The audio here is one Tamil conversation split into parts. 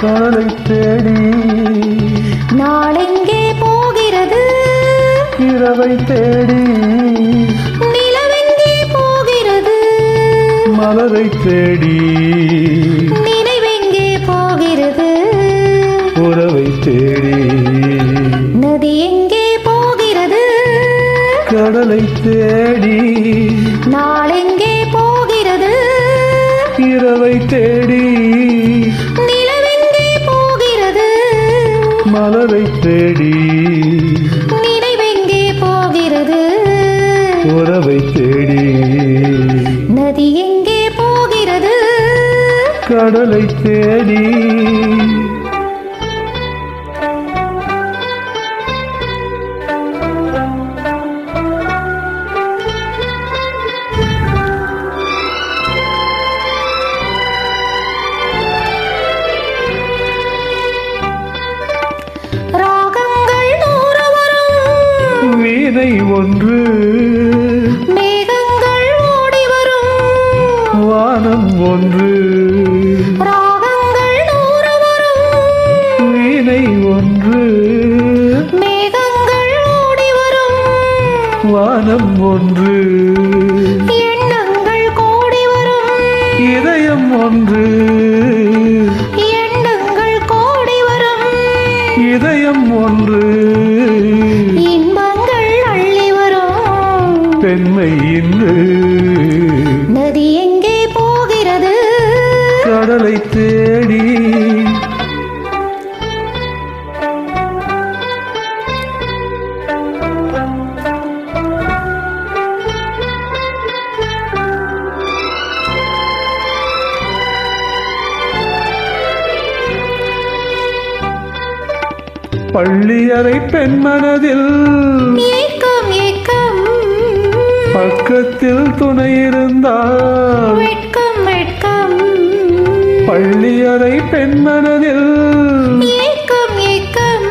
காலை தேடி நாளெங்கே போகிறது? இரவை தேடி நிலவெங்கே போகிறது? மலரை தேடி நினைவெங்கே போகிறது? உறவை தேடி நதி எங்கே போகிறது? கடலை தேடி நாளெங்கே போகிறது? இரவை தேடி மலரை தேடி நினைவெங்கே போகிறது? உறவை தேடி நதி எங்கே போகிறது? கடலை தேடி வீணை ஒன்று. மேகங்கள் ஓடி வரும். வானம் ஒன்று. ராகங்கள் நூறு வரும். வீணை ஒன்று. மேகங்கள் ஓடி வரும். வானம் ஒன்று. எண்ணங்கள் கோடி வரும். இதயம் ஒன்று. வரும் பெண்மை இன்று நதி எங்கே போகிறது? கடலை தேடி. பள்ளியறை பெண்மனதில் ஏக்கம் ஏக்கம். பக்கத்தில் துணை இருந்தால் வெட்கம் வெட்கம். பள்ளியறை பெண்மனதில் ஏக்கம் ஏக்கம்.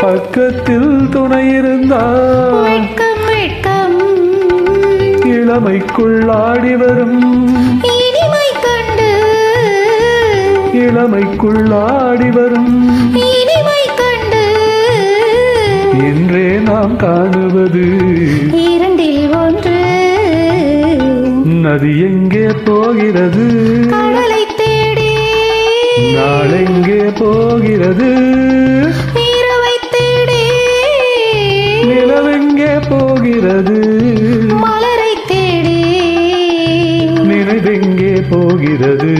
பக்கத்தில் துணை இருந்தால் வெட்கம் வெட்கம். இளமைக்குள் ஆடி வரும். இனிமை கண்டு. இளமைக்குள் ஆடி வரும். இனிமை கண்டு. என்றே நாம் காணுவது நதி எங்கே போகிறது? கடலை தேடி நாளெங்கே போகிறது? இரவை தேடி நிலவெங்கே போகிறது? மலரை தேடி நினைவெங்கே போகிறது?